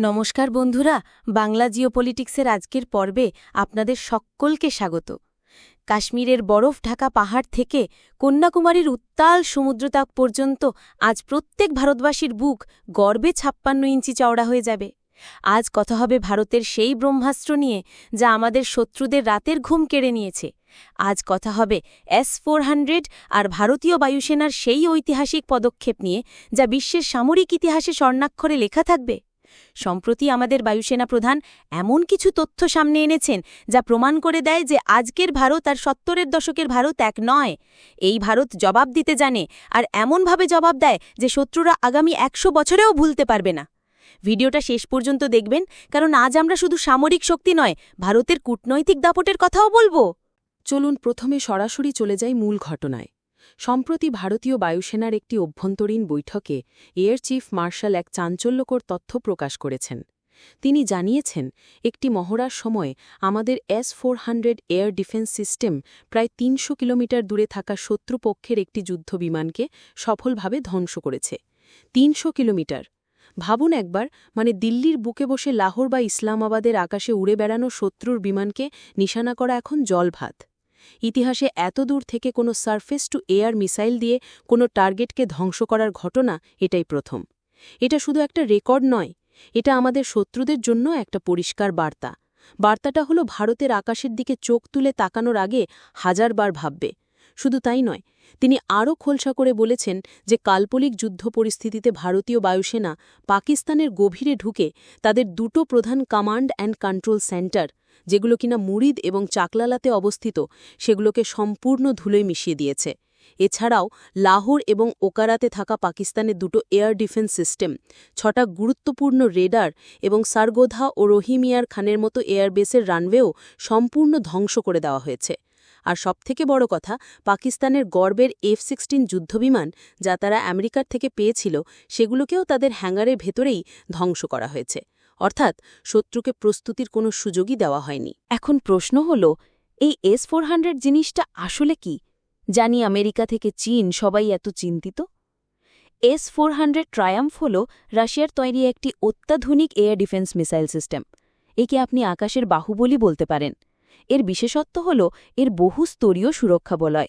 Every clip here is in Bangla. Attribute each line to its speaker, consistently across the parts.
Speaker 1: নমস্কার বন্ধুরা, বাংলা জিওপলিটিক্সের আজকের পর্বে আপনাদের সকলকে স্বাগত। কাশ্মীরের বরফ ঢাকা পাহাড় থেকে কন্যাকুমারীর উত্তাল সমুদ্রতাপ পর্যন্ত আজ প্রত্যেক ভারতবাসীর বুক গর্বে ছাপ্পান্ন ইঞ্চি চওড়া হয়ে যাবে। আজ কথা হবে ভারতের সেই ব্রহ্মাস্ত্র নিয়ে যা আমাদের শত্রুদের রাতের ঘুম কেড়ে নিয়েছে। আজ কথা হবে এস ফোর আর ভারতীয় বায়ুসেনার সেই ঐতিহাসিক পদক্ষেপ নিয়ে যা বিশ্বের সামরিক ইতিহাসে স্বর্ণাক্ষরে লেখা থাকবে। সম্প্রতি আমাদের বায়ুসেনা প্রধান এমন কিছু তথ্য সামনে এনেছেন যা প্রমাণ করে দেয় যে আজকের ভারত আর সত্তরের দশকের ভারত এক নয়। এই ভারত জবাব দিতে জানে আর এমনভাবে জবাব দেয় যে শত্রুরা আগামী একশো বছরেও ভুলতে পারবে না। ভিডিওটা শেষ পর্যন্ত দেখবেন, কারণ আজ আমরা শুধু সামরিক শক্তি নয়, ভারতের কূটনৈতিক দাপটের কথাও বলব।
Speaker 2: চলুন প্রথমে সরাসরি চলে যাই মূল ঘটনায়। সম্প্রতি ভারতীয় বায়ুসেনার একটি অভ্যন্তরীণ বৈঠকে এয়ার চিফ মার্শাল এক চাঞ্চল্যকর তথ্য প্রকাশ করেছেন। তিনি জানিয়েছেন, একটি মহড়ার সময় আমাদের S four air defence system প্রায় তিনশো কিলোমিটার দূরে থাকা শত্রুপক্ষের একটি যুদ্ধবিমানকে সফলভাবে ধ্বংস করেছে। তিনশো কিলোমিটার। ভাবুন একবার মানে দিল্লির বুকে বসে লাহোর বা ইসলামাবাদের আকাশে উড়ে বেড়ানো শত্রুর বিমানকে নিশানা করা এখন জলভাত। ইতিহাসে এত দূর থেকে কোনো সারফেস টু এয়ার মিসাইল দিয়ে কোনো টার্গেটকে ধ্বংস করার ঘটনা এটাই প্রথম। এটা শুধু একটা রেকর্ড নয়, এটা আমাদের শত্রুদের জন্য একটা পরিষ্কার বার্তা। বার্তাটা হলো ভারতের আকাশের দিকে চোখ তুলে তাকানোর আগে হাজারবার ভাববে। শুধু তাই নয়, তিনি আরও খোলসা করে বলেছেন যে কাল্পনিক যুদ্ধ পরিস্থিতিতে ভারতীয় বায়ুসেনা পাকিস্তানের গভীরে ঢুকে তাদের দুটো প্রধান কমান্ড অ্যান্ড কন্ট্রোল সেন্টার যেগুলো কিনা মুরিদ এবং চাকলালাতে অবস্থিত, সেগুলোকে সম্পূর্ণ ধুলোয় মিশিয়ে দিয়েছে। এছাড়াও, লাহোর এবং ওকারাতে থাকা পাকিস্তানের দুটো এয়ার ডিফেন্স সিস্টেম, ছটা গুরুত্বপূর্ণ রেডার এবং সারগোধা ও রহিমিয়ার খানের মতো এয়ারবেসের রানওয়েও সম্পূর্ণ ধ্বংস করে দেওয়া হয়েছে। আর সবথেকে বড় কথা, পাকিস্তানের গর্বের এফ সিক্সটিন যুদ্ধবিমান যা তারা আমেরিকার থেকে পেয়েছিল, সেগুলোকেও তাদের হ্যাঙ্গারের ভেতরেই ধ্বংস করা হয়েছে। অর্থাৎ শত্রুকে প্রস্তুতির কোনো সুযোগই দেওয়া হয়নি।
Speaker 1: এখন প্রশ্ন হল, এই এস ফোর জিনিসটা আসলে কি? জানি আমেরিকা থেকে চীন সবাই এত চিন্তিত। এস ফোর ট্রায়াম্ফ হল রাশিয়ার তৈরি একটি অত্যাধুনিক এয়ার ডিফেন্স মিসাইল সিস্টেম। একে আপনি আকাশের বাহুবলী বলতে পারেন। এর বিশেষত্ব হল, এর বহুস্তরীয় সুরক্ষা বলয়।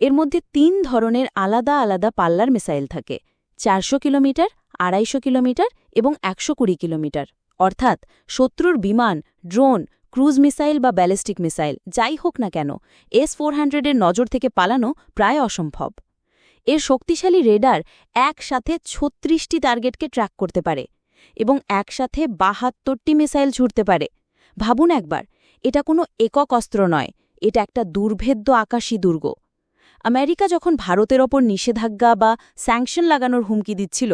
Speaker 1: এর মধ্যে তিন ধরনের আলাদা আলাদা পাল্লার মিসাইল থাকে। চারশো কিলোমিটার আড়াইশো কিলোমিটার এবং একশো কুড়ি কিলোমিটার। অর্থাৎ শত্রুর বিমান, ড্রোন, ক্রুজ মিসাইল বা ব্যালিস্টিক মিসাইল, যাই হোক না কেন, এস ফোর হান্ড্রেডের নজর থেকে পালানো প্রায় অসম্ভব। এর শক্তিশালী রেডার একসাথে ছত্রিশটি টার্গেটকে ট্র্যাক করতে পারে এবং একসাথে বাহাত্তরটি মিসাইল ছুটতে পারে। ভাবুন একবার, এটা কোনো একক অস্ত্র নয়, এটা একটা দুর্ভেদ্য আকাশী দুর্গ। আমেরিকা যখন ভারতের ওপর নিষেধাজ্ঞা বা স্যাংশন লাগানোর হুমকি দিচ্ছিল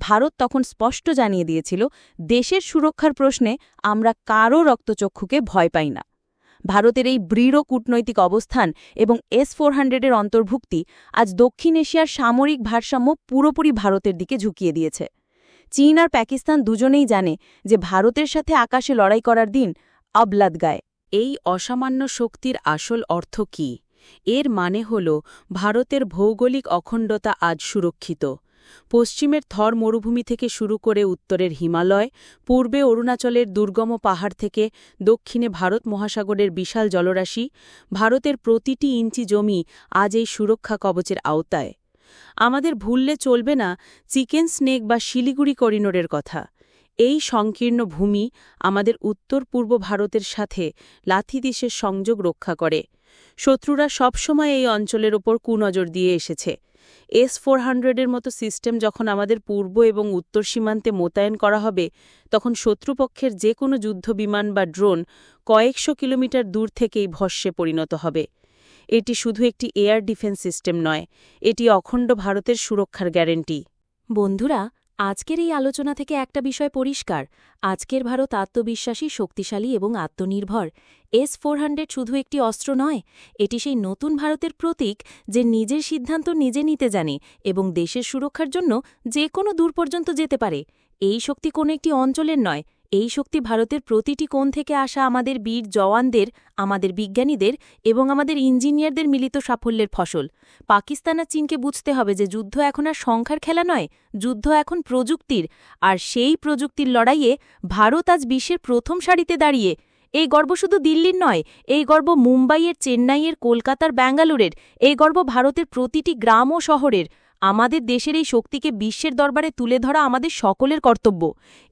Speaker 1: ভারত তখন স্পষ্ট জানিয়ে দিয়েছিল, দেশের সুরক্ষার প্রশ্নে আমরা কারও রক্তচক্ষুকে ভয় পাই না। ভারতের এই দৃঢ় কূটনৈতিক অবস্থান এবং এস ফোর হান্ড্রেডের অন্তর্ভুক্তি আজ দক্ষিণ এশিয়ার সামরিক ভারসাম্য পুরোপুরি ভারতের দিকে ঝুঁকিয়ে দিয়েছে। চীন আর পাকিস্তান দুজনেই জানে যে ভারতের সাথে আকাশে লড়াই করার দিন আবলাদ গায়।
Speaker 2: এই অসামান্য শক্তির আসল অর্থ কি? এর মানে হল, ভারতের ভৌগোলিক অখণ্ডতা আজ সুরক্ষিত। পশ্চিমের থর মরুভূমি থেকে শুরু করে উত্তরের হিমালয়, পূর্বে অরুণাচলের দুর্গম পাহাড় থেকে দক্ষিণে ভারত মহাসাগরের বিশাল জলরাশি, ভারতের প্রতিটি ইঞ্চি জমি আজ এই সুরক্ষা কবচের আওতায়। আমাদের ভুললে চলবে না চিকেন স্নেক বা শিলিগুড়ি করিডোরের কথা। এই সংকীর্ণ ভূমি আমাদের উত্তর পূর্ব ভারতের সাথে লাথিদিশের সংযোগ রক্ষা করে। শত্রুরা সবসময় এই অঞ্চলের ওপর কুনজর দিয়ে এসেছে। এস ফোর হান্ড্রেডের মতো সিস্টেম যখন আমাদের পূর্ব এবং উত্তর সীমান্তে মোতায়েন করা হবে, তখন শত্রুপক্ষের যে কোনো যুদ্ধবিমান বা ড্রোন কয়েকশো কিলোমিটার দূর থেকেই ভস্যে পরিণত হবে। এটি শুধু একটি এয়ার ডিফেন্স সিস্টেম নয়, এটি অখণ্ড ভারতের সুরক্ষার গ্যারেন্টি।
Speaker 1: বন্ধুরা আজকের এই আলোচনা থেকে একটা বিষয় পরিষ্কার, আজকের ভারত আত্মবিশ্বাসী, শক্তিশালী এবং আত্মনির্ভর। এস ফোর শুধু একটি অস্ত্র নয়, এটি সেই নতুন ভারতের প্রতীক যে নিজের সিদ্ধান্ত নিজে নিতে জানে এবং দেশের সুরক্ষার জন্য যে কোনো দূর পর্যন্ত যেতে পারে। এই শক্তি কোনো একটি অঞ্চলের নয় এই শক্তি ভারতের প্রতিটি কোণ থেকে আসা আমাদের বীর জওয়ানদের, আমাদের বিজ্ঞানীদের এবং আমাদের ইঞ্জিনিয়ারদের মিলিত সাফল্যের ফসল। পাকিস্তান আর চীনকে বুঝতে হবে যে যুদ্ধ এখন আর সংখ্যার খেলা নয়, যুদ্ধ এখন প্রযুক্তির। আর সেই প্রযুক্তির লড়াইয়ে ভারত আজ বিশ্বের প্রথম সারিতে দাঁড়িয়ে। এই গর্ব শুধু দিল্লির নয়, এই গর্ব মুম্বাইয়ের, চেন্নাইয়ের, কলকাতার, ব্যাঙ্গালোরের, এই গর্ব ভারতের প্রতিটি গ্রাম ও শহরের। আমাদের দেশের এই শক্তিকে বিশ্বের দরবারে তুলে ধরা আমাদের সকলের কর্তব্য।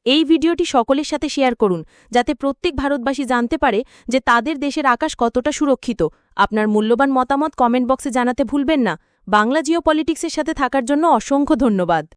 Speaker 1: এই ভিডিওটি সকলের সাথে শেয়ার করুন, যাতে প্রত্যেক ভারতবাসী জানতে পারে যে তাদের দেশের আকাশ কতটা সুরক্ষিত। আপনার মূল্যবান মতামত কমেন্ট বক্সে জানাতে ভুলবেন না। বাংলা জিও পলিটিক্সের সাথে থাকার জন্য অসংখ্য ধন্যবাদ।